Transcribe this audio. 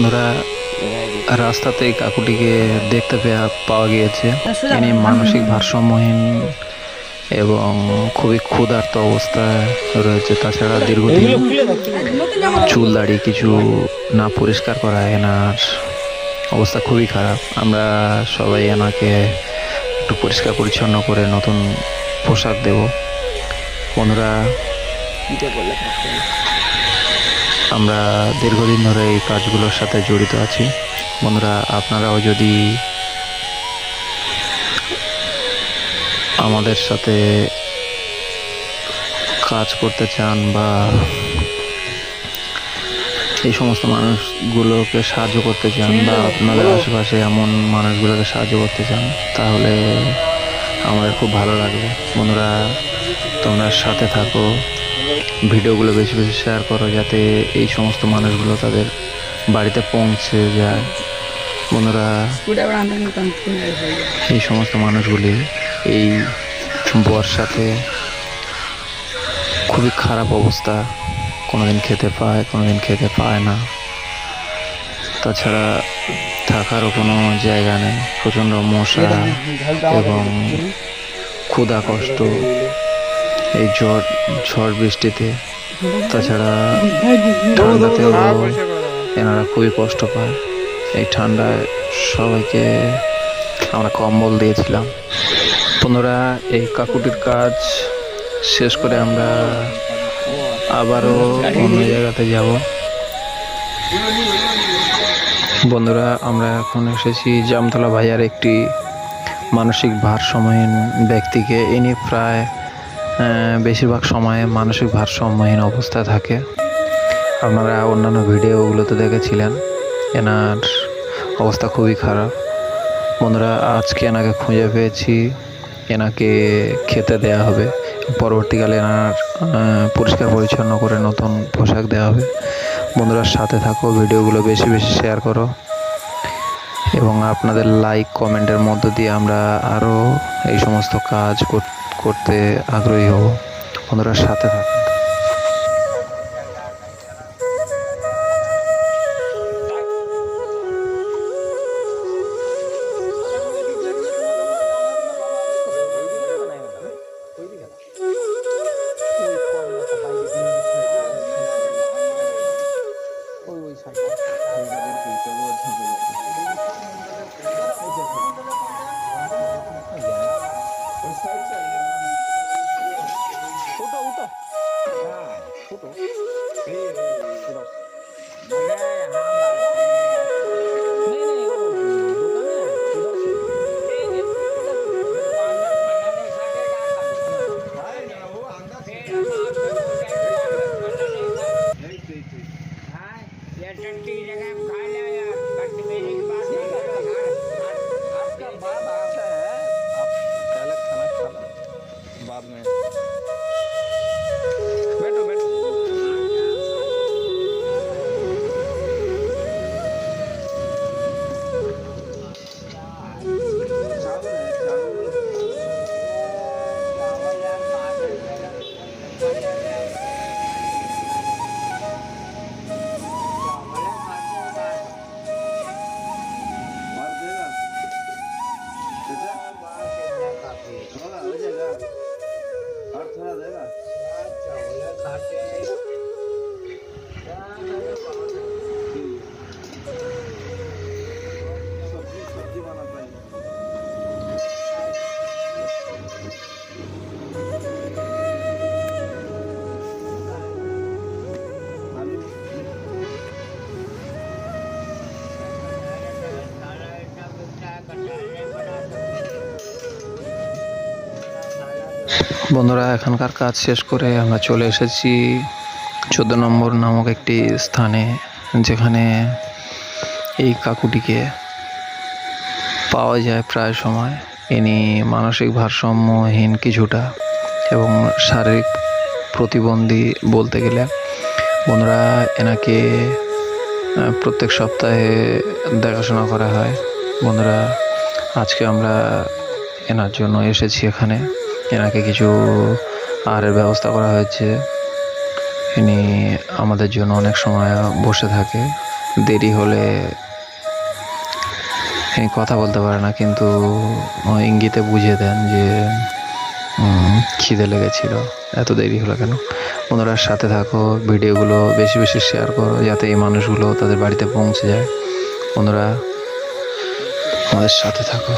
বন্ধুরা, রাস্তাতে কাকুটিকে দেখতে পাওয়া গিয়েছে। ইনি মানসিক ভারসাম্যহীন এবং খুবই ক্ষুধার্ত অবস্থায় রয়েছে। তাছাড়া দীর্ঘদিন চুল দাড়ি কিছু না পরিষ্কার করা এনার অবস্থা খুবই খারাপ। আমরা সবাই এনাকে একটু পরিষ্কার পরিচ্ছন্ন করে নতুন পোশাক দেব। বন্ধুরা আমরা দীর্ঘদিন ধরে এই কাজগুলোর সাথে জড়িত আছি। বন্ধুরা আপনারাও যদি আমাদের সাথে কাজ করতে চান বা এই সমস্ত মানুষগুলোকে সাহায্য করতে চান বা আপনাদের আশেপাশে এমন মানুষগুলোকে সাহায্য করতে চান তাহলে আমাদের খুব ভালো লাগবে। বন্ধুরা তোমরা সাথে থাকো। ভিডিওগুলো বেশি বেশি শেয়ার করো যাতে এই সমস্ত মানুষগুলো তাদের বাড়িতে পৌঁছে যায়। বন্ধুরা এই সমস্ত মানুষগুলি এই বর্ষাতে খুবই খারাপ অবস্থা। কোনোদিন খেতে পায় কোনোদিন খেতে পায় না। তাছাড়া থাকারও কোনো জায়গা নেই। প্রচণ্ড মশা এবং ক্ষুধা কষ্ট। এই ঝড় ঝড় বৃষ্টিতে। তাছাড়া ঠান্ডাতেও এনারা খুবই কষ্ট পায়। এই ঠান্ডায় সবাইকে আমরা কম্বল দিয়েছিলাম। বন্ধুরা এই কাকুটির কাজ শেষ করে আমরা আবারও অন্য জায়গাতে যাব। বন্ধুরা আমরা এখন এসেছি জামতলা ভাইয়ার একটি মানসিক ভারসাম্যহীন ব্যক্তিকে। ইনি প্রায় বেশিরভাগ সময়ে মানসিক ভারসাম্যহীন অবস্থায় থাকে। আপনারা অন্যান্য ভিডিওগুলোতে দেখেছিলেন, এনার অবস্থা খুবই খারাপ। বন্ধুরা, আজকে এনাকে খুঁজে পেয়েছি, এনাকে খেতে দেয়া হবে। পরবর্তীকালে এনার পরিষ্কার পরিচ্ছন্ন করে নতুন পোশাক দেওয়া হবে। বন্ধুরা, সাথে থাকো, ভিডিওগুলো বেশি বেশি শেয়ার করো। এবং আপনাদের লাইক কমেন্টের মধ্য দিয়ে আমরা আরও এই সমস্ত কাজ কর- করতে আগ্রহী হব। বন্ধুরা, সাথে থাকুন। बाद में। Sunday বন্ধুরা, এখানকার কাজ শেষ করে আমরা চলে এসেছি চোদ্দ নম্বর নামক একটি স্থানে, যেখানে এই কাকুটিকে পাওয়া যায় প্রায় সময়। ইনি মানসিক ভারসাম্যহীন কিছুটা এবং শারীরিক প্রতিবন্ধী বলতে গেলে। বন্ধুরা, এনাকে প্রত্যেক সপ্তাহে দেখাশোনা করা হয়। বন্ধুরা, আজকে আমরা এনার জন্য এসেছি এখানে। এনাকে কিছু আহারের ব্যবস্থা করা হয়েছে। ইনি আমাদের জন্য অনেক সময় বসে থাকে। দেরি হলে ইনি কথা বলতে পারে না, কিন্তু ইঙ্গিতে বুঝিয়ে দেন যে খিদে লেগেছিল। এত দেরি হলো কেন? বন্ধুরা, সাথে থাকো, ভিডিওগুলো বেশি বেশি শেয়ার করো, যাতে এই মানুষগুলো তাদের বাড়িতে পৌঁছে যায়। বন্ধুরা, আমাদের সাথে থাকো।